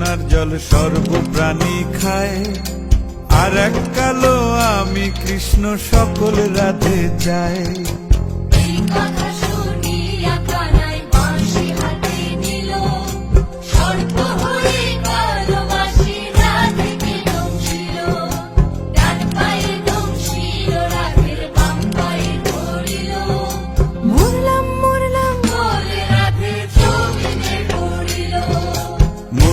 যমুনার জল সর্বপ্রাণী খায়। আর এক কালো আমি কৃষ্ণ সকল রাতে চাই।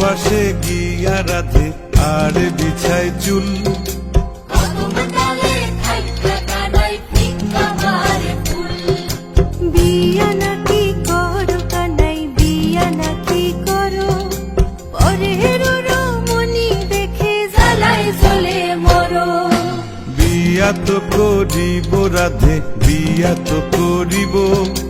গৃহবাসে গিয়া রাধে আর বিছায় চুল। তো করিব রাধে বিয়া তো ডালে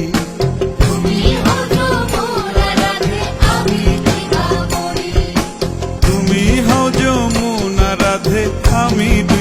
me.